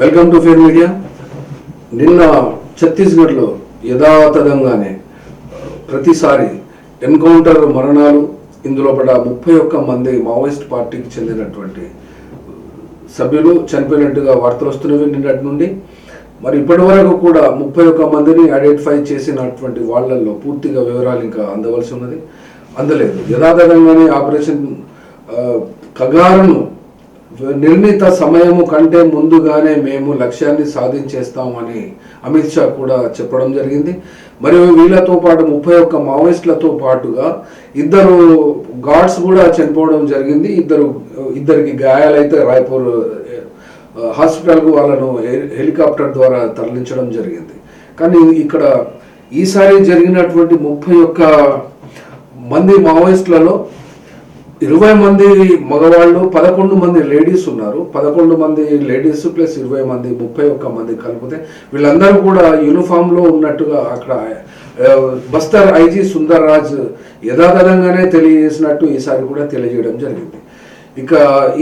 Welcome to fair media నిన్న ఛత్తీస్గఢ్లో యథాతథంగానే ప్రతిసారి ఎన్కౌంటర్ మరణాలు ఇందులో పడ ముప్పై ఒక్క మంది మావోయిస్ట్ పార్టీకి చెందినటువంటి సభ్యులు చనిపోయినట్టుగా వార్తలు వస్తున్నవి నిన్నటి నుండి. మరి ఇప్పటి వరకు కూడా ముప్పై ఒక్క మందిని ఐడెంటిఫై చేసినటువంటి వాళ్ళల్లో పూర్తిగా వివరాలు ఇంకా అందవలసి ఉన్నది. అందలేదు. యథాతథంగానే ఆపరేషన్ కగారును నిర్ణీత సమయము కంటే ముందుగానే మేము లక్ష్యాన్ని సాధించేస్తామని అమిత్ షా కూడా చెప్పడం జరిగింది. మరియు వీళ్ళతో పాటు ముప్పై ఒక్క మావోయిస్టులతో పాటుగా ఇద్దరు గార్డ్స్ కూడా చనిపోవడం జరిగింది. ఇద్దరు ఇద్దరికి గాయాలైతే రాయ్పూర్ హాస్పిటల్కు వాళ్ళను హెలికాప్టర్ ద్వారా తరలించడం జరిగింది. కానీ ఇక్కడ ఈసారి జరిగినటువంటి ముప్పై ఒక్క మంది మావోయిస్టులలో ఇరవై మంది మగవాళ్ళు పదకొండు మంది లేడీస్ ఉన్నారు. పదకొండు మంది లేడీస్ ప్లస్ ఇరవై మంది ముప్పై ఒక్క మంది కలిపితే వీళ్ళందరూ కూడా యూనిఫామ్లో ఉన్నట్టుగా అక్కడ బస్తర్ ఐజీ సుందర్ రాజ్ యథాతథంగానే తెలియజేసినట్టు ఈసారి కూడా తెలియజేయడం జరిగింది. ఇక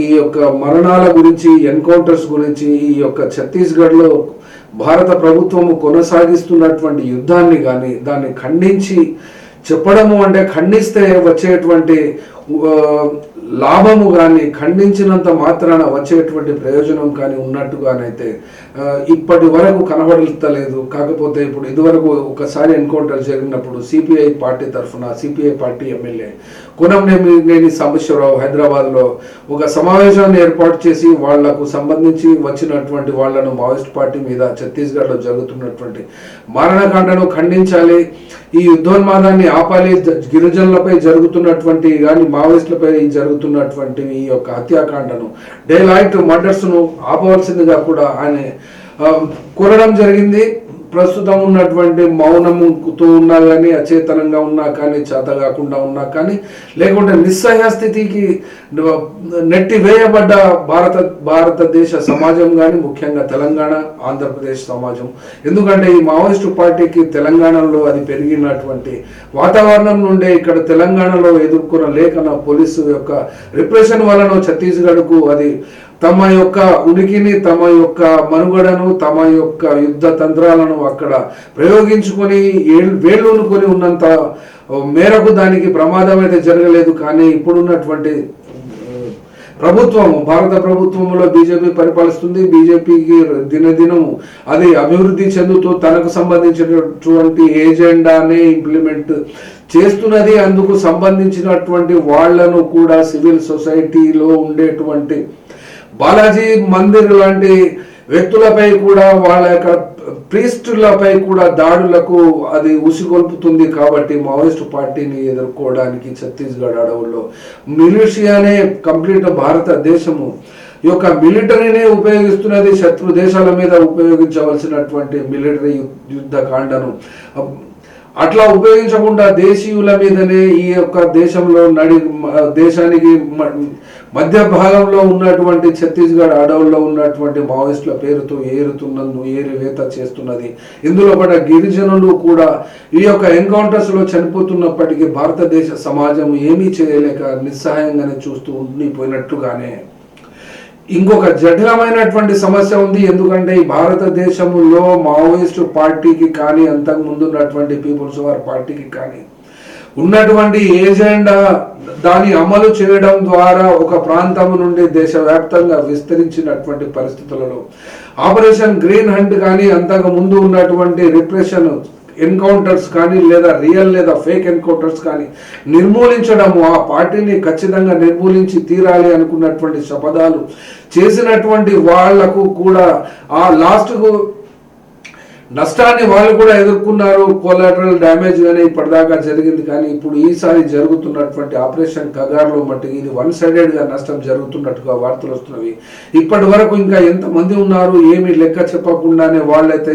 ఈ యొక్క మరణాల గురించి ఎన్కౌంటర్స్ గురించి ఈ యొక్క ఛత్తీస్గఢ్లో భారత ప్రభుత్వము కొనసాగిస్తున్నటువంటి యుద్ధాన్ని కానీ దాన్ని ఖండించి చెప్పడము అంటే ఖండిస్తే వచ్చేటువంటి లాభము కానీ ఖండించినంత మాత్రాన వచ్చేటువంటి ప్రయోజనం కానీ ఉన్నట్టుగానైతే ఇప్పటి వరకు కనబడతలేదు. కాకపోతే ఇప్పుడు ఇదివరకు ఒకసారి ఎన్కౌంటర్ జరిగినప్పుడు సిపిఐ పార్టీ తరఫున CPI party MLA Kunamneni Sambasivarao హైదరాబాద్లో ఒక సమావేశాన్ని ఏర్పాటు చేసి వాళ్ళకు సంబంధించి వచ్చినటువంటి వాళ్ళను మావోయిస్ట్ పార్టీ మీద ఛత్తీస్గఢ్లో జరుగుతున్నటువంటి మారణకాండను ఖండించాలి. ఈ యుద్ధోన్మాదాన్ని ఆపాలి. గిరిజనులపై జరుగుతున్నటువంటి కానీ మావోయిస్టులపై జరుగుతున్నటువంటి ఈ యొక్క హత్యాకాండను డే లైట్ మర్డర్స్ను ఆపవలసిందిగా కూడా ఆయన కోరడం జరిగింది. ప్రస్తుతం ఉన్నటువంటి మౌనముతో ఉన్నా కానీ అచేతనంగా ఉన్నా కానీ చేత కాకుండా ఉన్నా కానీ లేకుంటే నిస్సహాయ స్థితికి నెట్టి వేయబడ్డ భారత భారతదేశ సమాజం కానీ ముఖ్యంగా తెలంగాణ ఆంధ్రప్రదేశ్ సమాజం. ఎందుకంటే ఈ మావోయిస్టు పార్టీకి తెలంగాణలో అది పెరిగినటువంటి వాతావరణం నుండే ఇక్కడ తెలంగాణలో ఎదుర్కొన్న లేఖన పోలీసు యొక్క రిప్రెషన్ వలన ఛత్తీస్గఢ్కు అది తమ యొక్క ఉనికిని తమ యొక్క మనుగడను తమ యొక్క యుద్ధ తంత్రాలను అక్కడ ప్రయోగించుకొని వేళ్ళూనుకొని ఉన్నంత మేరకు దానికి ప్రమాదం అయితే జరగలేదు. కానీ ఇప్పుడున్నటువంటి ప్రభుత్వము భారత ప్రభుత్వంలో బీజేపీ పరిపాలిస్తుంది. బీజేపీకి దినదినము అది అభివృద్ధి చెందుతూ తనకు సంబంధించినటువంటి ఏజెండానే ఇంప్లిమెంట్ చేస్తున్నది. అందుకు సంబంధించినటువంటి వాళ్ళను కూడా సివిల్ సొసైటీలో ఉండేటువంటి బాలాజీ మందిర్ లాంటి వ్యక్తులపై కూడా వాళ్ళ యొక్క ప్రీస్టులపై కూడా దాడులకు అది ఉసిగొల్పుతుంది కాబట్టి మావోయిస్ట్ పార్టీని ఎదుర్కోవడానికి ఛత్తీస్గఢ్ అడవుల్లో మిలిషియానే కంప్లీట్ భారతదేశము యొక్క మిలిటరీనే ఉపయోగిస్తున్నది శత్రు దేశాల మీద ఉపయోగించవలసినటువంటి మిలిటరీ యుద్ధ కాండను. అట్లా ఉపయోగించకుండా దేశీయుల మీదనే ఈ యొక్క దేశంలో నడి దేశానికి మ- మధ్య భాగంలో ఉన్నటువంటి ఛత్తీస్గఢ్ అడవుల్లో ఉన్నటువంటి మావోయిస్టుల పేరుతో ఏరుతున్నందు ఏరివేత చేస్తున్నది. ఇందులో పడ్డ గిరిజనులు కూడా ఈ యొక్క ఎన్కౌంటర్స్లో చనిపోతున్నప్పటికీ భారతదేశ సమాజం ఏమీ చేయలేక నిస్సహాయంగానే చూస్తూ ఉండిపోయినట్టుగానే ఇంకొక జటిలమైనటువంటి సమస్య ఉంది. ఎందుకంటే ఈ భారతదేశంలో మావోయిస్టు పార్టీకి కానీ అంతకు ముందు ఉన్నటువంటి పీపుల్స్ వార్ పార్టీకి కానీ ఉన్నటువంటి ఏజెండా దాని అమలు చేయడం ద్వారా ఒక ప్రాంతం నుండి దేశవ్యాప్తంగా విస్తరించినటువంటి పరిస్థితులలో ఆపరేషన్ గ్రీన్ హంట్ కానీ అంతకు ముందు ఉన్నటువంటి రిప్రెషన్ ఎన్కౌంటర్స్ కానీ లేదా రియల్ లేదా ఫేక్ ఎన్కౌంటర్స్ కానీ నిర్మూలించడము ఆ పార్టీని ఖచ్చితంగా నిర్మూలించి తీరాలి అనుకున్నటువంటి శపథాలు చేసినటువంటి వాళ్ళకు కూడా ఆ లాస్ట్కు నష్టాన్ని వాళ్ళు కూడా ఎదుర్కొన్నారు. కొలాటరల్ డ్యామేజ్ కానీ ఇప్పటిదాకా జరిగింది. కానీ ఇప్పుడు ఈసారి జరుగుతున్నటువంటి ఆపరేషన్ కగార్లో మట్టికి ఇది వన్ సైడెడ్గా నష్టం జరుగుతున్నట్టుగా వార్తలు వస్తున్నవి. ఇప్పటి వరకు ఇంకా ఎంతమంది ఉన్నారు? ఏమి లెక్క చెప్పకుండానే వాళ్ళైతే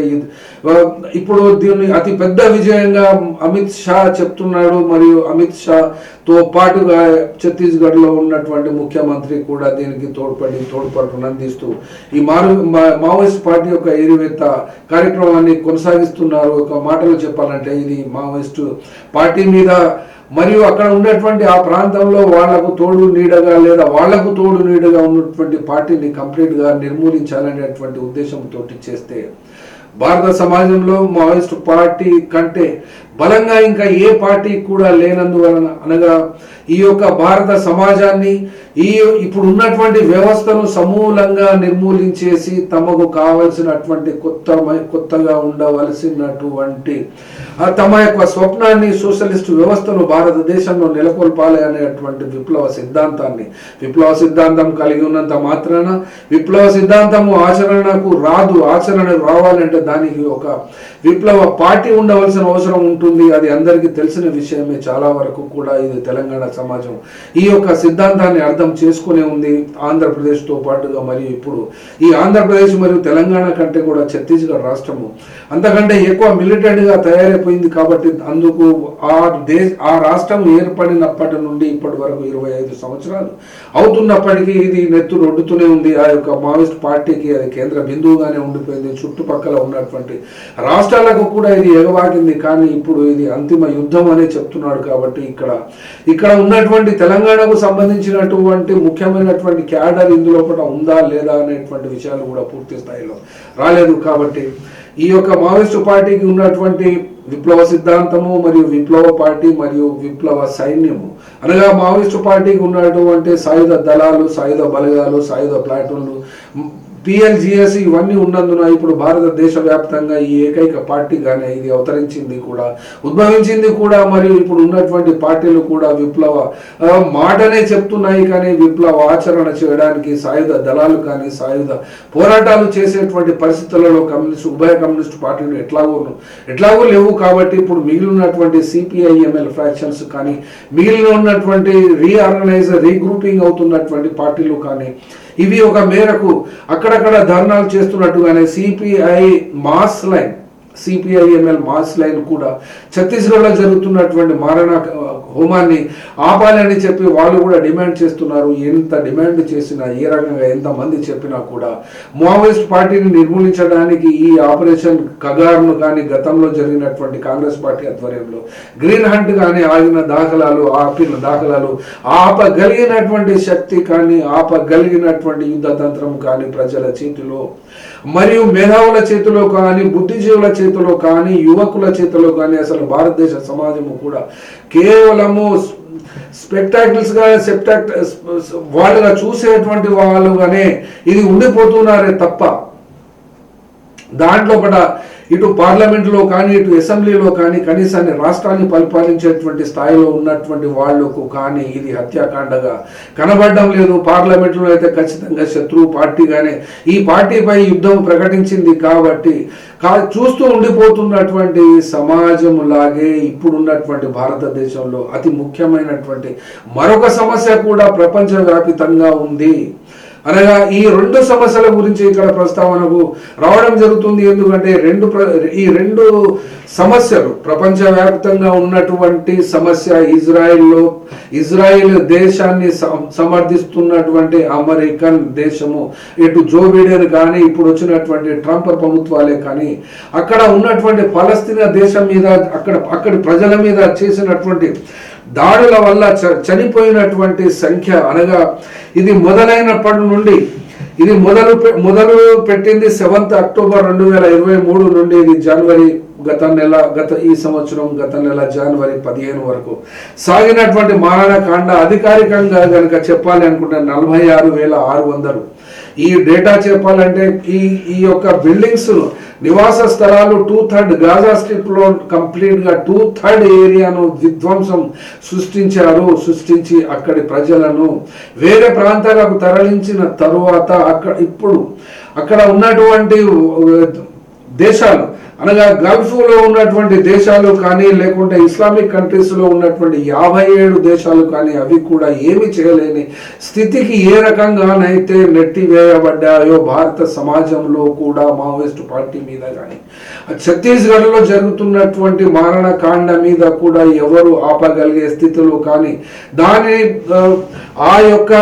ఇప్పుడు దీన్ని అతి పెద్ద విజయంగా అమిత్ షా చెప్తున్నాడు మరియు అమిత్ షాతో పాటుగా ఛత్తీస్గఢ్లో ఉన్నటువంటి ముఖ్యమంత్రి కూడా దీనికి తోడ్పడి తోడ్పాటును అందిస్తూ ఈ మారు మా- మావోయిస్ట్ పార్టీ యొక్క ఏరివేత్త కార్యక్రమాన్ని కొనసాగిస్తున్నారు. ఒక మాటలు చెప్పాలంటే ఇది మావోయిస్ట్ పార్టీ మీద మరియు అక్కడ ఉన్నటువంటి ఆ ప్రాంతంలో వాళ్ళకు తోడు నీడగా లేదా వాళ్ళకు తోడు నీడగా ఉన్నటువంటి పార్టీని కంప్లీట్గా నిర్మూలించాలనేటువంటి ఉద్దేశంతో చేస్తే భారత సమాజంలో మావోయిస్ట్ పార్టీ కంటే బలంగా ఇంకా ఏ పార్టీ కూడా లేనందువలన అనగా ఈ యొక్క భారత సమాజాన్ని ఈ ఇప్పుడు ఉన్నటువంటి వ్యవస్థను సమూలంగా నిర్మూలించేసి తమకు కావలసినటువంటి కొత్త కొత్తగా ఉండవలసినటువంటి తమ యొక్క స్వప్నాన్ని సోషలిస్ట్ వ్యవస్థను భారతదేశంలో నెలకొల్పాలి అనేటువంటి విప్లవ సిద్ధాంతాన్ని విప్లవ సిద్ధాంతం కలిగి ఉన్నంత మాత్రాన విప్లవ సిద్ధాంతము ఆచరణకు రాదు ఆచరణకు రావాలంటే దానికి ఒక విప్లవ పార్టీ ఉండవలసిన అవసరం ఉంటుంది. అది అందరికీ తెలిసిన విషయమే చాలా వరకు కూడా ఇది తెలంగాణ సమాజం. ఈ యొక్క సిద్ధాంతాన్ని అర్థం చేసుకునే ఉంది ఆంధ్రప్రదేశ్తో పాటుగా మరియు ఇప్పుడు. ఈ ఆంధ్రప్రదేశ్ మరియు తెలంగాణ కంటే కూడా ఛత్తీస్గఢ్ రాష్ట్రము. అంతకంటే ఎక్కువ మిలిటెంట్గా తయారైపోయింది కాబట్టి అందుకు ఆ దేశ ఆ రాష్ట్రం ఏర్పడినప్పటి నుండి ఇప్పటి వరకు ఇరవై ఐదు సంవత్సరాలు అవుతున్నప్పటికీ ఇది నెత్తు రొడ్డుతూనే ఉంది. ఆ యొక్క మావోయిస్ట్ పార్టీకి అది కేంద్ర బిందువుగానే ఉండిపోయింది. చుట్టుపక్కల ఉన్నటువంటి రాష్ట్రాలకు కూడా ఇది ఎగవాటింది కానీ ఇప్పుడు ఇది అంతిమ యుద్ధం అనే చెప్తున్నాడు కాబట్టి ఇక్కడ ఇక్కడ ఉన్నటువంటి తెలంగాణకు సంబంధించినటువంటి ముఖ్యమైనటువంటి క్యాడర్ ఇందులో కూడా ఉందా లేదా అనేటువంటి విషయాలు కూడా పూర్తి స్థాయిలో రాలేదు కాబట్టి ఈ యొక్క మావోయిస్టు పార్టీకి ఉన్నటువంటి విప్లవ సిద్ధాంతము మరియు విప్లవ పార్టీ మరియు విప్లవ సైన్యము. అనగా మావోయిస్టు పార్టీకి ఉన్నటువంటి సాయుధ దళాలు సాయుధ బలగాలు సాయుధ ప్లాటూన్లు పిఎల్జిఎస్ ఇవన్నీ ఉన్నందున ఇప్పుడు భారతదేశ వ్యాప్తంగా ఈ ఏకైక పార్టీగానే ఇది అవతరించింది కూడా. ఉద్భవించింది కూడా మరియు ఇప్పుడు ఉన్నటువంటి పార్టీలు కూడా విప్లవ మాటనే చెప్తున్నాయి కానీ విప్లవ ఆచరణ చేయడానికి సాయుధ దళాలు కానీ సాయుధ పోరాటాలు చేసేటువంటి పరిస్థితులలో కమ్యూనిస్ట్ ఉభయ కమ్యూనిస్ట్ పార్టీలు ఎట్లాగో ఎట్లాగో లేవు కాబట్టి ఇప్పుడు మిగిలినటువంటి సిపిఐఎంఎల్ ఫ్రాక్షన్స్ కానీ మిగిలిన ఉన్నటువంటి రీఆర్గనైజ్ రీగ్రూపింగ్ అవుతున్నటువంటి పార్టీలు కానీ ఇవి ఒక మేరకు అక్కడక్కడ ధర్నాలు చేస్తున్నట్టుగానే CPI mass line CPI ML mass line కూడా ఛత్తీస్గఢ్లో జరుగుతున్నటువంటి మారణ హోమాన్ని ఆపాలని చెప్పి వాళ్ళు కూడా డిమాండ్ చేస్తున్నారు. ఎంత డిమాండ్ చేసినా ఏ రకంగా ఎంతమంది చెప్పినా కూడా మావోయిస్ట్ పార్టీని నిర్మూలించడానికి ఈ ఆపరేషన్ కగార్ను కానీ గతంలో జరిగినటువంటి కాంగ్రెస్ పార్టీ ఆధ్వర్యంలో గ్రీన్ హంట్ కానీ ఆగిన దాఖలాలు ఆపిన దాఖలాలు ఆపగలిగినటువంటి శక్తి కానీ ఆపగలిగినటువంటి యుద్ధ తంత్రం కానీ ప్రజల చేతిలో మరియు మేధావుల చేతిలో కానీ బుద్ధిజీవుల చేతిలో కానీ యువకుల చేతిలో కానీ అసలు భారతదేశ సమాజము కూడా కేవలము స్పెక్టాకిల్స్గా సెప్టాక్ వాళ్ళుగా చూసేటువంటి వాళ్ళుగానే ఇది ఉండిపోతున్నారే తప్ప. దాంట్లో కూడా ఇటు పార్లమెంట్లో కానీ ఇటు అసెంబ్లీలో కానీ కనీసాన్ని రాష్ట్రాన్ని పరిపాలించేటువంటి స్థాయిలో ఉన్నటువంటి వాళ్ళకు కానీ ఇది హత్యాకాండగా కనబడడం లేదు. పార్లమెంట్లో అయితే ఖచ్చితంగా శత్రువు పార్టీగానే ఈ పార్టీపై యుద్ధం ప్రకటించింది కాబట్టి కా చూస్తూ ఉండిపోతున్నటువంటి సమాజం లాగే ఇప్పుడున్నటువంటి భారతదేశంలో అతి ముఖ్యమైనటువంటి మరొక సమస్య కూడా ప్రపంచవ్యాపితంగా ఉంది. అనగా ఈ రెండు సమస్యల గురించి ఇక్కడ ప్రస్తావనకు రావడం జరుగుతుంది. ఎందుకంటే రెండు ప్ర- ఈ రెండు సమస్యలు ప్రపంచవ్యాప్తంగా ఉన్నటువంటి సమస్య ఇజ్రాయెల్లో ఇజ్రాయెల్ దేశాన్ని సమర్థిస్తున్నటువంటి అమెరికన్ దేశము ఇటు జో బిడెన్ కానీ ఇప్పుడు వచ్చినటువంటి ట్రంప్ ప్రభుత్వాలే కానీ అక్కడ ఉన్నటువంటి పలస్తీనా దేశం మీద అక్కడ అక్కడి ప్రజల మీద చేసినటువంటి దాడుల వల్ల చ- చనిపోయినటువంటి సంఖ్య అనగా ఇది మొదలైనప్పటి నుండి ఇది మొదలు పె- మొదలు పెట్టింది సెవెంత్ అక్టోబర్ రెండు వేల ఇరవై మూడు నుండి ఇది జనవరి గత నెల గత ఈ సంవత్సరం గత నెల జనవరి పదిహేను వరకు. సాగినటువంటి మారణకాండ అధికారికంగా కనుక చెప్పాలి అనుకుంటే నలభై ఆరు వేల ఆరు వందలు. ఈ డేటా చెప్పాలంటే ఈ ఈ యొక్క బిల్డింగ్స్ నివాస స్థలాలు టూ థర్డ్ గాజా స్ట్రిప్లో కంప్లీట్గా టూ థర్డ్ ఏరియాను విధ్వంసం సృష్టించారు సృష్టించి అక్కడి ప్రజలను వేరే ప్రాంతాలకు తరలించిన తరువాత అక్కడ ఇప్పుడు అక్కడ ఉన్నటువంటి దేశాలు. అనగా గల్ఫ్లో ఉన్నటువంటి దేశాలు కానీ లేకుంటే ఇస్లామిక్ కంట్రీస్లో ఉన్నటువంటి యాభై ఏడు దేశాలు కానీ అవి కూడా ఏమి చేయలేని స్థితికి ఏ రకంగానైతే నెట్టివేయబడ్డాయో భారత సమాజంలో కూడా మావోయిస్ట్ పార్టీ మీద కానీ. ఛత్తీస్గఢ్లో జరుగుతున్నటువంటి మారణకాండ మీద కూడా ఎవరు ఆపగలిగే స్థితిలో కానీ దాని ఆ యొక్క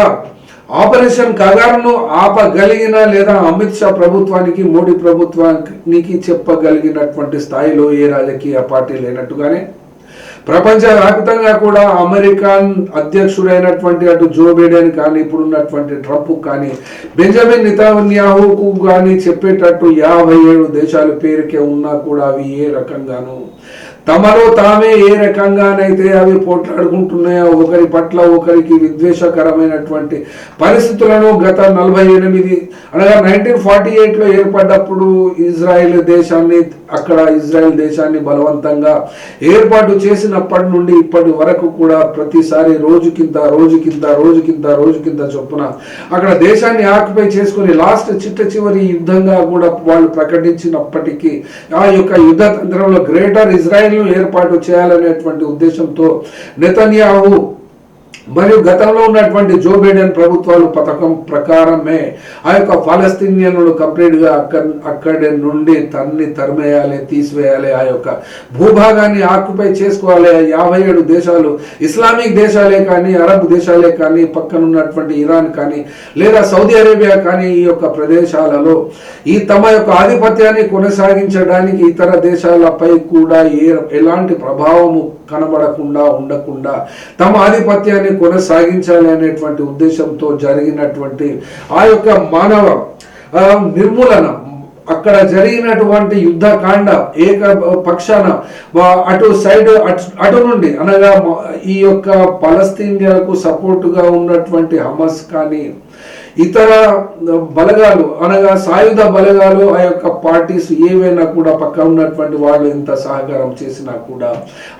ఆపరేషన్ కగార్ను ఆపగలిగిన లేదా అమిత్ షా ప్రభుత్వానికి మోడీ ప్రభుత్వానికి చెప్పగలిగినటువంటి స్థాయిలో ఏ రాజకీయ పార్టీ లేనట్టుగానే ప్రపంచవ్యాప్తంగా కూడా అమెరికన్ అధ్యక్షుడైనటువంటి అటు జో బైడెన్ కానీ ఇప్పుడున్నటువంటి ట్రంప్ కానీ బెంజమిన్ నితాన్యాహుకు కానీ చెప్పేటట్టు యాభై ఏడు దేశాల పేరుకే ఉన్నా కూడా అవి ఏ రకంగానూ. తమలో తామే ఏ రకంగానైతే అవి పోట్లాడుకుంటున్నాయో ఒకరి పట్ల ఒకరికి విద్వేషకరమైనటువంటి పరిస్థితులను గత నలభై ఎనిమిది అనగా నైన్టీన్ ఫార్టీ ఎయిట్లో ఏర్పడ్డప్పుడు ఇజ్రాయెల్ దేశాన్ని అక్కడ ఇజ్రాయెల్ దేశాన్ని బలవంతంగా ఏర్పాటు చేసిన చేసినప్పటి నుండి ఇప్పటి వరకు కూడా ప్రతిసారి రోజు కింద రోజు కింద రోజు కింద రోజు కింద చొప్పున అక్కడ దేశాన్ని ఆక్యుపై చేసుకుని లాస్ట్ చిట్ట చివరి యుద్ధంగా కూడా వాళ్ళు ప్రకటించినప్పటికీ ఆ యొక్క యుద్ధ తంత్రంలో గ్రేటర్ ఇజ్రాయెల్ను ఏర్పాటు చేయాలనేటువంటి ఉద్దేశంతో నెతన్యాహు మరియు గతంలో ఉన్నటువంటి జో బైడెన్ ప్రభుత్వాలు పథకం ప్రకారమే ఆ యొక్క పాలస్తీనియన్లు కంప్లీట్గా అక్కడ అక్కడి నుండి తన్ని తరిమేయాలి తీసివేయాలి ఆ యొక్క భూభాగాన్ని ఆక్యుపై చేసుకోవాలి. యాభై ఏడు దేశాలు ఇస్లామిక్ దేశాలే కానీ అరబ్ దేశాలే కానీ పక్కన ఉన్నటువంటి ఇరాన్ కానీ లేదా సౌదీ అరేబియా కానీ ఈ యొక్క ప్రదేశాలలో ఈ తమ యొక్క ఆధిపత్యాన్ని కొనసాగించడానికి ఇతర దేశాలపై కూడా ఏ ఎలాంటి ప్రభావము కనబడకుండా ఉండకుండా తమ ఆధిపత్యాన్ని కొనసాగించాలి అనేటువంటి ఉద్దేశంతో జరిగినటువంటి ఆ యొక్క మానవ నిర్మూలన అక్కడ జరిగినటువంటి యుద్ధకాండ ఏక పక్షాన వా- అటు సైడ్ అటు- నుండి అనగా ఈ యొక్క పలస్తీనియలకు సపోర్టుగా ఉన్నటువంటి హమస్ కానీ ఇతర బలగాలు అనగా సాయుధ బలగాలు ఆ యొక్క పార్టీస్ ఏవైనా కూడా పక్క ఉన్నటువంటి వాళ్ళు ఇంత సహకారం చేసినా కూడా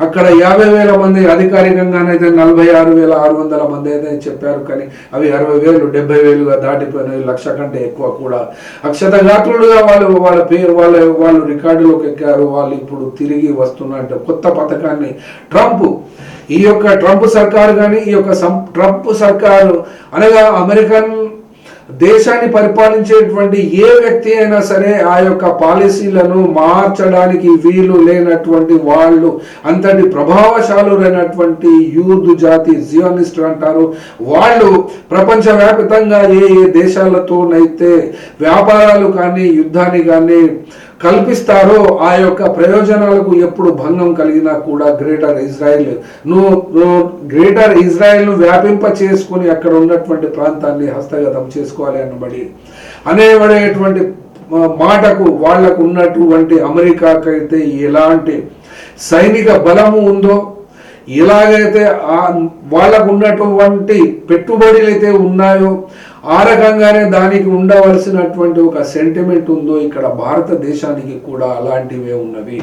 అక్కడ యాభై వేల మంది అధికారికంగానైతే నలభై ఆరు వేల ఆరు వందల మంది అయితే చెప్పారు కానీ అవి అరవై వేలు డెబ్బై వేలుగా దాటిపోయినవి లక్ష కంటే ఎక్కువ కూడా. అక్షత గాత్రులుగా వాళ్ళు వాళ్ళ పేరు వాళ్ళ వాళ్ళు రికార్డులోకి ఎక్కారు. వాళ్ళు ఇప్పుడు తిరిగి వస్తున్నట్టు కొత్త పథకాన్ని ట్రంప్ ఈ యొక్క ట్రంప్ సర్కారు కానీ ఈ యొక్క ట్రంప్ సర్కారు అనగా అమెరికన్ దేశాన్ని పరిపాలించేటువంటి ఏ వ్యక్తి అయినా సరే ఆ యొక్క పాలసీలను మార్చడానికి వీలు లేనటువంటి వాళ్ళు అంతటి ప్రభావశాలురైనటువంటి యూదు జాతి జియోనిస్ట్ అంటారు. వాళ్ళు ప్రపంచవ్యాప్తంగా ఏ ఏ దేశాలతోనైతే వ్యాపారాలు కానీ యుద్ధాన్ని కానీ కల్పిస్తారో ఆ యొక్క ప్రయోజనాలకు ఎప్పుడు భంగం కలిగినా కూడా గ్రేటర్ ఇజ్రాయెల్ నువ్వు గ్రేటర్ ఇజ్రాయెల్ను వ్యాపింప చేసుకుని అక్కడ ఉన్నటువంటి ప్రాంతాన్ని హస్తగతం చేసుకుని చేసుకోవాలి అనబడి అనేబడేటువంటి మాటకు వాళ్ళకు ఉన్నటువంటి అమెరికాకైతే ఎలాంటి సైనిక బలము ఉందో ఎలాగైతే వాళ్ళకు ఉన్నటువంటి పెట్టుబడులు అయితే ఉన్నాయో ఆ రకంగానే దానికి ఉండవలసినటువంటి ఒక సెంటిమెంట్ ఉందో ఇక్కడ భారతదేశానికి కూడా అలాంటివే ఉన్నవి.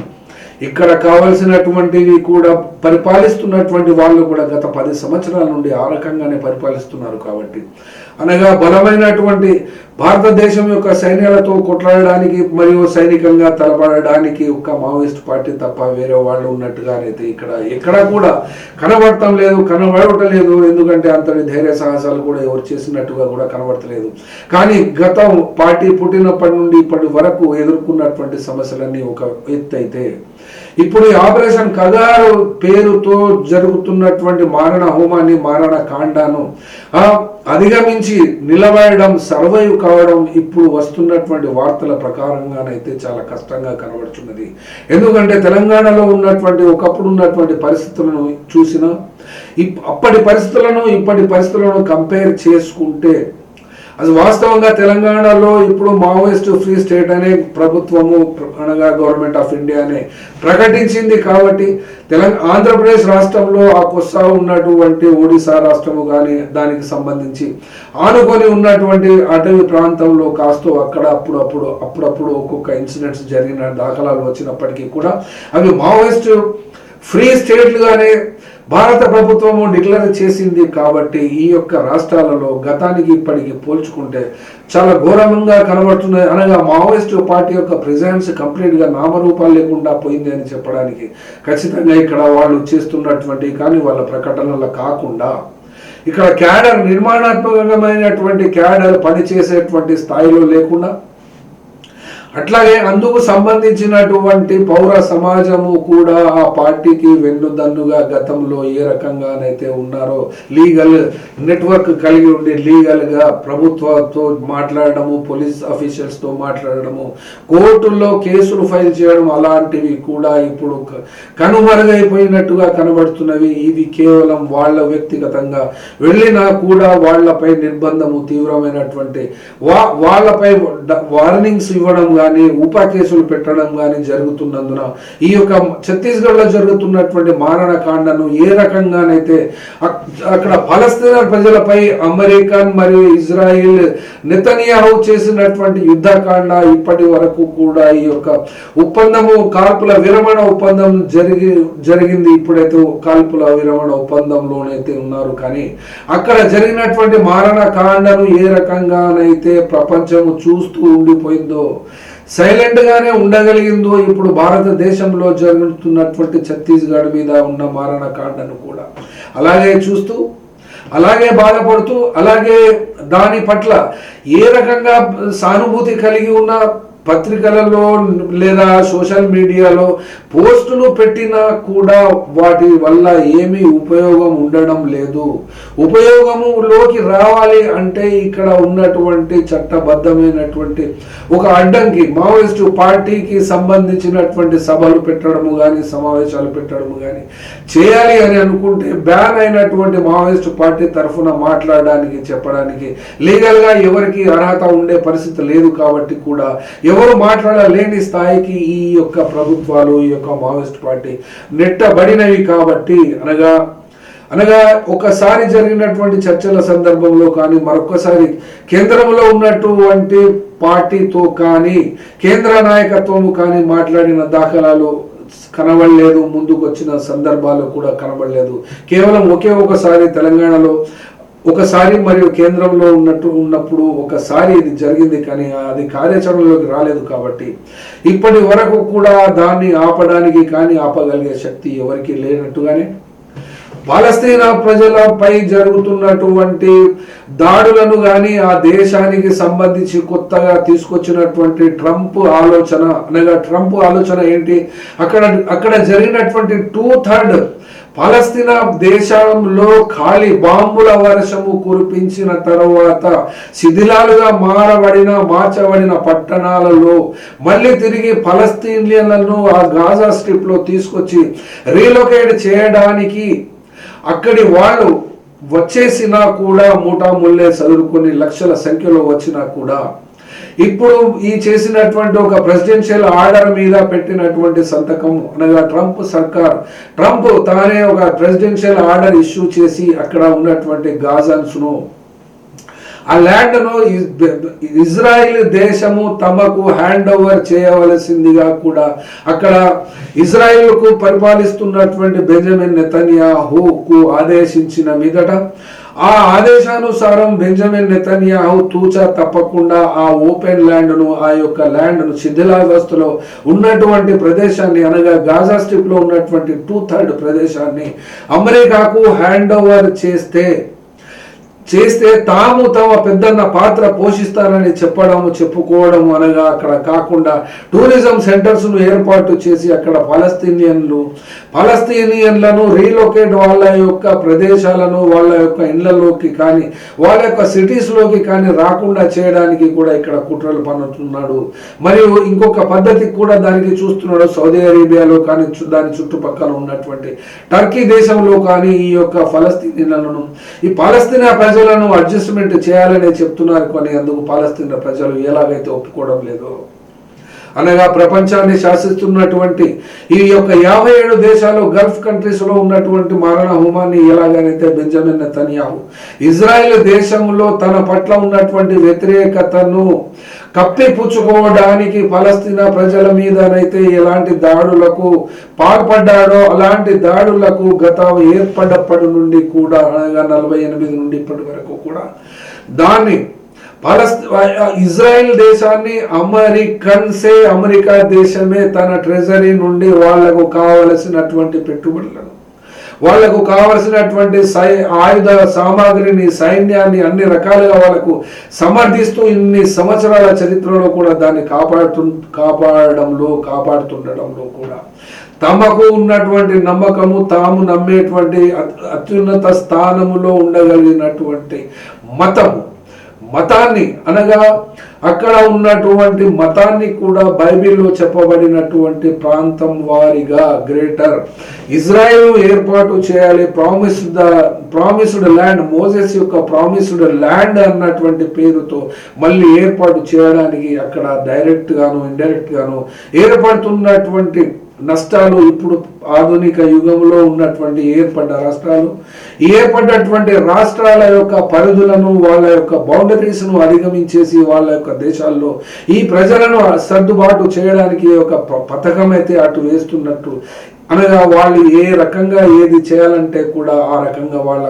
ఇక్కడ కావలసినటువంటివి కూడా పరిపాలిస్తున్నటువంటి వాళ్ళు కూడా గత పది సంవత్సరాల నుండి ఆ రకంగానే పరిపాలిస్తున్నారు కాబట్టి. అనగా బలమైనటువంటి భారతదేశం యొక్క సైన్యాలతో కొట్లాడడానికి మరియు సైనికంగా తలపడడానికి ఒక మావోయిస్ట్ పార్టీ తప్ప వేరే వాళ్ళు ఉన్నట్టుగానైతే ఇక్కడ ఎక్కడా కూడా కనబడటం లేదు కనబడటం లేదు. ఎందుకంటే అంతటి ధైర్య సాహసాలు కూడా ఎవరు చేసినట్టుగా కూడా కనబడతలేదు. కానీ గతం పార్టీ పుట్టినప్పటి నుండి ఇప్పటి వరకు ఎదుర్కొన్నటువంటి సమస్యలన్నీ ఒక ఎత్తు అయితే ఇప్పుడు ఈ ఆపరేషన్ కగారు పేరుతో జరుగుతున్నటువంటి మారణ హోమాన్ని మారణ కాండాను అధిగమించి నిలబడడం సర్వైవ్ కావడం ఇప్పుడు వస్తున్నటువంటి వార్తల ప్రకారంగానైతే చాలా కష్టంగా కనబడుతున్నది ఎందుకంటే తెలంగాణలో ఉన్నటువంటి ఒకప్పుడు ఉన్నటువంటి పరిస్థితులను చూసిన ఇప్- అప్పటి పరిస్థితులను ఇప్పటి పరిస్థితులను కంపేర్ చేసుకుంటే అది వాస్తవంగా తెలంగాణలో ఇప్పుడు మావోయిస్ట్ ఫ్రీ స్టేట్ అనే ప్రభుత్వము అనగా గవర్నమెంట్ ఆఫ్ ఇండియా అనే ప్రకటించింది కాబట్టి తెలంగాణ ఆంధ్రప్రదేశ్ రాష్ట్రంలో ఆ కొస్సా ఉన్నటువంటి ఒడిశా రాష్ట్రము కానీ దానికి సంబంధించి ఆనుకొని ఉన్నటువంటి అటవీ ప్రాంతంలో కాస్త అక్కడ అప్పుడప్పుడు అప్పుడప్పుడు ఒక్కొక్క ఇన్సిడెంట్స్ జరిగిన దాఖలాలు వచ్చినప్పటికీ కూడా అవి మావోయిస్ట్ ఫ్రీ స్టేట్లుగానే భారత ప్రభుత్వము డిక్లేర్ చేసింది కాబట్టి ఈ యొక్క రాష్ట్రాలలో గతానికి ఇప్పటికి పోల్చుకుంటే చాలా ఘోరంగా కనబడుతున్నాయి. అనగా మావోయిస్ట్ పార్టీ యొక్క ప్రెజెన్స్ కంప్లీట్గా నామరూపాలు లేకుండా పోయింది అని చెప్పడానికి ఖచ్చితంగా ఇక్కడ వాళ్ళు చేస్తున్నటువంటి కానీ వాళ్ళ ప్రకటనల కాకుండా ఇక్కడ క్యాడర్ నిర్మాణాత్మకమైనటువంటి క్యాడర్ పనిచేసేటువంటి స్థాయిలో లేకుండా అట్లాగే అందుకు సంబంధించినటువంటి పౌర సమాజము కూడా ఆ పార్టీకి వెన్నుదన్నుగా గతంలో ఏ రకంగానైతే ఉన్నారో లీగల్ నెట్వర్క్ కలిగి ఉండి లీగల్గా ప్రభుత్వంతో మాట్లాడడము పోలీస్ ఆఫీషియల్స్తో మాట్లాడడము కోర్టుల్లో కేసులు ఫైల్ చేయడం అలాంటివి కూడా ఇప్పుడు కనుమరుగైపోయినట్టుగా కనబడుతున్నవి. ఇవి కేవలం వాళ్ళ వ్యక్తిగతంగా. వెళ్ళినా కూడా వాళ్ళపై నిర్బంధము తీవ్రమైనటువంటి వా వాళ్ళపై వార్నింగ్స్ ఇవ్వడం కానీ ఉపా కేసులు పెట్టడం కానీ జరుగుతున్నందున ఈ యొక్క ఛత్తీస్గఢ్లో జరుగుతున్నటువంటి మారణ కాండను ఏ రకంగానైతే అక్కడ ఫలస్తీన ప్రజలపై అమెరికన్ మరియు ఇజ్రాయిల్ నెతనియాహు చేసినటువంటి యుద్ధకాండ ఇప్పటి వరకు కూడా ఈ యొక్క ఒప్పందము కాల్పుల విరమణ ఒప్పందం జరిగి జరిగింది. ఇప్పుడైతే కాల్పుల విరమణ ఒప్పందంలోనైతే ఉన్నారు. కానీ అక్కడ జరిగినటువంటి మారణ కాండను ఏ రకంగానైతే ప్రపంచము చూస్తూ ఉండిపోయిందో సైలెంట్గానే ఉండగలిగిందో ఇప్పుడు భారతదేశంలో జరుగుతున్నటువంటి ఛత్తీస్గఢ్ మీద ఉన్న మారణ కాండను కూడా. అలాగే చూస్తూ అలాగే బాధపడుతూ అలాగే దాని పట్ల ఏ రకంగా సానుభూతి కలిగి ఉన్న పత్రికలలో లేదా సోషల్ మీడియాలో పోస్టులు పెట్టినా కూడా వాటి వల్ల ఏమీ ఉపయోగం ఉండడం లేదు. ఉపయోగములోకి రావాలి అంటే ఇక్కడ ఉన్నటువంటి చట్టబద్ధమైనటువంటి ఒక అడ్డంకి. మావోయిస్టు పార్టీకి సంబంధించినటువంటి సభలు పెట్టడము కానీ సమావేశాలు పెట్టడము కానీ చేయాలి అని అనుకుంటే బ్యాన్ అయినటువంటి మావోయిస్టు పార్టీ తరఫున మాట్లాడడానికి చెప్పడానికి లీగల్గా ఎవరికి అర్హత ఉండే పరిస్థితి లేదు కాబట్టి కూడా ఎవరు మాట్లాడలేని స్థాయికి ఈ యొక్క ప్రభుత్వాలు ఈ యొక్క మావోయిస్ట్ పార్టీ నెట్టబడినవి కాబట్టి అనగా అనగా ఒకసారి జరిగినటువంటి చర్చల సందర్భంలో కానీ మరొకసారి కేంద్రంలో ఉన్నటువంటి పార్టీతో కానీ కేంద్ర నాయకత్వము కానీ మాట్లాడిన దాఖలాలు కనబడలేదు ముందుకు వచ్చిన సందర్భాలు కూడా కనబడలేదు. కేవలం ఒకే ఒకసారి తెలంగాణలో ఒకసారి మరియు కేంద్రంలో ఉన్నట్టు ఉన్నప్పుడు ఒకసారి ఇది జరిగింది కానీ అది కార్యాచరణలోకి రాలేదు కాబట్టి ఇప్పటి వరకు కూడా దాన్ని ఆపడానికి కానీ ఆపగలిగే శక్తి ఎవరికి లేనట్టుగానే పాలస్తీనా ప్రజలపై జరుగుతున్నటువంటి దాడులను కానీ ఆ దేశానికి సంబంధించి కొత్తగా తీసుకొచ్చినటువంటి ట్రంప్ ఆలోచన అనగా ట్రంప్ ఆలోచన ఏంటి? అక్కడ అక్కడ జరిగినటువంటి టూ థర్డ్ పాలస్తీనా దేశంలో ఖాళీ బాంబుల వర్షము కురిపించిన తర్వాత శిథిలాలుగా మారబడిన మార్చబడిన పట్టణాలలో మళ్ళీ తిరిగి పలస్తీనియన్లను ఆ గాజా స్ట్రిప్లో తీసుకొచ్చి రీలొకేట్ చేయడానికి అక్కడి వాళ్ళు వచ్చేసినా కూడా మూటాముల్లే చదువుకొని లక్షల సంఖ్యలో వచ్చినా కూడా ఇప్పుడు ఈ చేసినటువంటి ఒక ప్రెసిడెన్షియల్ ఆర్డర్ మీద పెట్టినటువంటి సంతకం అనగా ట్రంప్ సర్కార్. ట్రంప్ తానే ఒక ప్రెసిడెన్షియల్ ఆర్డర్ ఇష్యూ చేసి అక్కడ ఉన్నటువంటి గాజన్స్ను. ఆ ల్యాండ్ను ఇజ్రాయిల్ దేశము తమకు హ్యాండ్ ఓవర్ చేయవలసిందిగా కూడా అక్కడ ఇజ్రాయిల్కు పరిపాలిస్తున్నటువంటి బెంజమిన్ నెతన్యాహుకు ఆదేశించిన మీదట ఆ ఆదేశానుసారం బెంజమిన్ నెతన్యాహు తూచా తప్పకుండా ఆ ఓపెన్ ల్యాండ్ను ఆ యొక్క ల్యాండ్ను శిథిలావస్థలో ఉన్నటువంటి ప్రదేశాన్ని అనగా గాజా స్ట్రిప్లో ఉన్నటువంటి టూ థర్డ్ ప్రదేశాన్ని అమెరికాకు హ్యాండ్ ఓవర్ చేస్తే చేస్తే తాము తమ పెద్దన్న పాత్ర పోషిస్తారని చెప్పడము చెప్పుకోవడం అనగా అక్కడ కాకుండా టూరిజం సెంటర్స్ను ఏర్పాటు చేసి అక్కడ పాలస్తీనియన్లు పాలస్తీనియన్లను రీలొకేట్ వాళ్ళ యొక్క ప్రదేశాలను వాళ్ళ యొక్క ఇండ్లలోకి కానీ వాళ్ళ యొక్క సిటీస్లోకి కానీ రాకుండా చేయడానికి కూడా ఇక్కడ కుట్రలు పన్నుతున్నాడు. మరియు ఇంకొక పద్ధతి కూడా దానికి చూస్తున్నాడు సౌదీ అరేబియాలో కానీ దాని చుట్టుపక్కల ఉన్నటువంటి టర్కీ దేశంలో కానీ ఈ యొక్క ఫలస్తీనియన్లను ఈ పాలస్తీనా ప్రజలను అడ్జస్ట్మెంట్ చేయాలని చెప్తున్నారు కానీ అందుకు పాలస్తీన్ ప్రజలు ఎలాగైతే ఒప్పుకోవడం లేదో. అనగా ప్రపంచాన్ని శాసిస్తున్నటువంటి ఈ యొక్క యాభై ఏడు దేశాలు గల్ఫ్ కంట్రీస్లో ఉన్నటువంటి మారణ హోమాన్ని ఎలాగైతే బెంజమిన్ నెతన్యాహు ఇజ్రాయెల్ దేశంలో తన పట్ల ఉన్నటువంటి వ్యతిరేకతను కప్పిపుచ్చుకోవడానికి పలస్తీనా ప్రజల మీదనైతే ఎలాంటి దాడులకు పాల్పడ్డాడో అలాంటి దాడులకు గత ఏర్పడ్డప్పటి నుండి కూడా అనగా నలభై ఎనిమిది నుండి ఇప్పటి వరకు కూడా దాన్ని ఇజ్రాయెల్ దేశాన్ని అమెరికన్సే అమెరికా దేశమే తన ట్రెజరీ నుండి వాళ్ళకు కావలసినటువంటి పెట్టుబడులను. వాళ్ళకు కావలసినటువంటి సై ఆయుధ సామాగ్రిని సైన్యాన్ని అన్ని రకాలుగా వాళ్ళకు సమర్థిస్తూ ఇన్ని సంవత్సరాల చరిత్రలో కూడా దాన్ని కాపాడుతు కాపాడడంలో కాపాడుతుండడంలో కూడా. తమకు ఉన్నటువంటి నమ్మకము తాము నమ్మేటువంటి అత్యున్నత స్థానములో ఉండగలిగినటువంటి మతము మతాన్ని అనగా అక్కడ ఉన్నటువంటి మతాన్ని కూడా బైబిల్లో చెప్పబడినటువంటి ప్రాంతం వారిగా గ్రేటర్ ఇజ్రాయెల్ ఏర్పాటు చేయాలి. ప్రామిస్డ్ ప్రామిస్డ్ ల్యాండ్ మోజెస్ యొక్క ప్రామిస్డ్ ల్యాండ్ అన్నటువంటి పేరుతో మళ్ళీ ఏర్పాటు చేయడానికి అక్కడ డైరెక్ట్ గాను ఇండైరెక్ట్ గాను ఏర్పడుతున్నటువంటి నష్టాలు ఇప్పుడు ఆధునిక యుగంలో ఉన్నటువంటి ఏర్పడ్డ రాష్ట్రాలు ఏర్పడ్డటువంటి రాష్ట్రాల యొక్క పరిధులను వాళ్ళ యొక్క బౌండరీస్ను అధిగమించేసి వాళ్ళ యొక్క దేశాల్లో ఈ ప్రజలను సర్దుబాటు చేయడానికి ఒక ప- పథకం అయితే అటు వేస్తున్నట్టు అనగా వాళ్ళు ఏ రకంగా ఏది చేయాలంటే కూడా ఆ రకంగా వాళ్ళ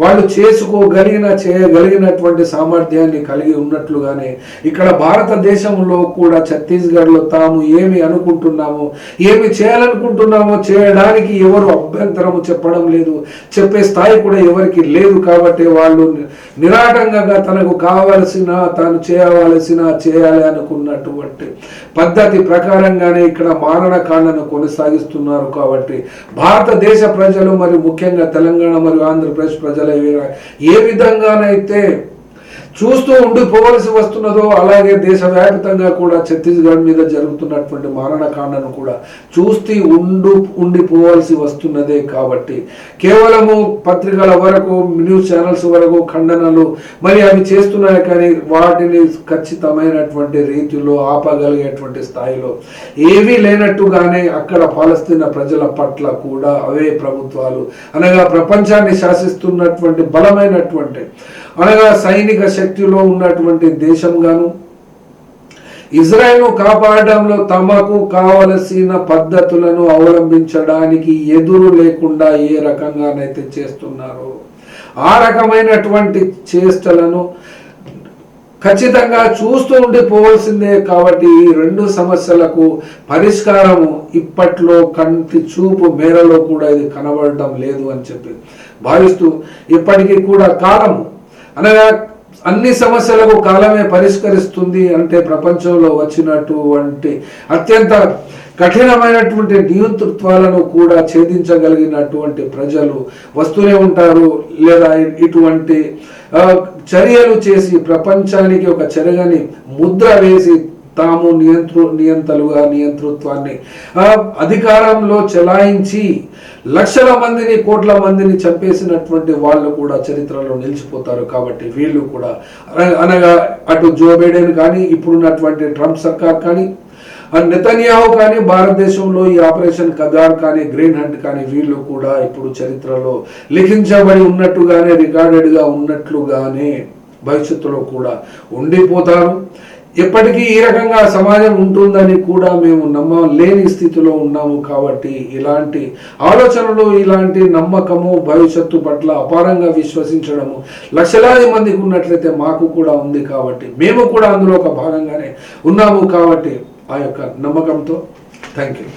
వాళ్ళు చేసుకోగలిగిన చేయగలిగినటువంటి సామర్థ్యాన్ని కలిగి ఉన్నట్లుగానే ఇక్కడ భారతదేశంలో కూడా ఛత్తీస్గఢ్లో తాము ఏమి అనుకుంటున్నామో ఏమి చేయాలనుకుంటున్నామో చేయడానికి ఎవరు అభ్యంతరము చెప్పడం లేదు. చెప్పే స్థాయి కూడా ఎవరికి లేదు కాబట్టి వాళ్ళు నిరాటంగా తనకు కావలసిన తాను చేయవలసిన చేయాలి అనుకున్నటువంటి పద్ధతి ప్రకారంగానే ఇక్కడ మారణకాండను కొనసాగిస్తున్నారు కాబట్టి భారతదేశ ప్రజలు మరియు ముఖ్యంగా తెలంగాణ మరియు ఆంధ్రప్రదేశ్ ప్రజల ఏ విధంగానైతే చూస్తూ ఉండిపోవలసి వస్తున్నదో అలాగే దేశవ్యాప్తంగా కూడా ఛత్తీస్గఢ్ మీద జరుగుతున్నటువంటి మారణకాండను కూడా చూస్తూ ఉండు ఉండిపోవలసి వస్తున్నదే కాబట్టి కేవలము పత్రికల వరకు న్యూస్ ఛానల్స్ వరకు ఖండనలు మరి అవి చేస్తున్నాయి కానీ వాటిని ఖచ్చితమైనటువంటి రీతిలో ఆపగలిగేటువంటి స్థాయిలో ఏవీ లేనట్టుగానే అక్కడ పాలస్తీన ప్రజల పట్ల కూడా అవే ప్రభుత్వాలు అనగా ప్రపంచాన్ని శాసిస్తున్నటువంటి బలమైనటువంటి అనగా సైనిక శక్తిలో ఉన్నటువంటి దేశంగాను ఇజ్రాయెల్ను కాపాడడంలో తమకు కావలసిన పద్ధతులను అవలంబించడానికి ఎదురు లేకుండా ఏ రకంగానైతే చేస్తున్నారో ఆ రకమైనటువంటి చేష్టలను ఖచ్చితంగా చూస్తూ ఉండిపోవలసిందే కాబట్టి ఈ రెండు సమస్యలకు పరిష్కారము ఇప్పట్లో కంటి చూపు మేరలో కూడా ఇది కనబడడం లేదు అని చెప్పి భావిస్తూ ఇప్పటికీ కూడా కాలము అనగా అన్ని సమస్యలకు కాలమే పరిష్కరిస్తుంది అంటే ప్రపంచంలో వచ్చినటువంటి అత్యంత కఠినమైనటువంటి నియంతృత్వాలను కూడా ఛేదించగలిగినటువంటి ప్రజలు వస్తూనే ఉంటారు. లేదా ఇటువంటి చర్యలు చేసి ప్రపంచానికి ఒక చెరగని ముద్ర వేసి తాము నియంతృ నియంతలుగా నియంతృత్వాన్ని అధికారంలో చెలాయించి లక్షల మందిని కోట్ల మందిని చంపేసినటువంటి వాళ్ళు కూడా చరిత్రలో నిలిచిపోతారు కాబట్టి వీళ్ళు కూడా అనగా అటు జో బైడెన్ కానీ ఇప్పుడున్నటువంటి ట్రంప్ సర్కార్ కానీ ఆ నెతన్యాహు కానీ భారతదేశంలో ఈ ఆపరేషన్ కగార్ కానీ గ్రీన్ హంట్ కానీ వీళ్ళు కూడా ఇప్పుడు చరిత్రలో లిఖించబడి ఉన్నట్టుగానే రికార్డెడ్గా ఉన్నట్లుగానే భవిష్యత్తులో కూడా ఉండిపోతారు. ఎప్పటికీ ఈ రకంగా సమాజం ఉంటుందని కూడా మేము నమ్మలేని స్థితిలో ఉన్నాము కాబట్టి ఇలాంటి ఆలోచనలు ఇలాంటి నమ్మకము భవిష్యత్తు పట్ల అపారంగా విశ్వసించడము లక్షలాది మందికి ఉన్నట్లయితే మాకు కూడా ఉంది కాబట్టి మేము కూడా అందులో ఒక భాగంగానే ఉన్నాము కాబట్టి ఆ యొక్క నమ్మకంతో థ్యాంక్ యూ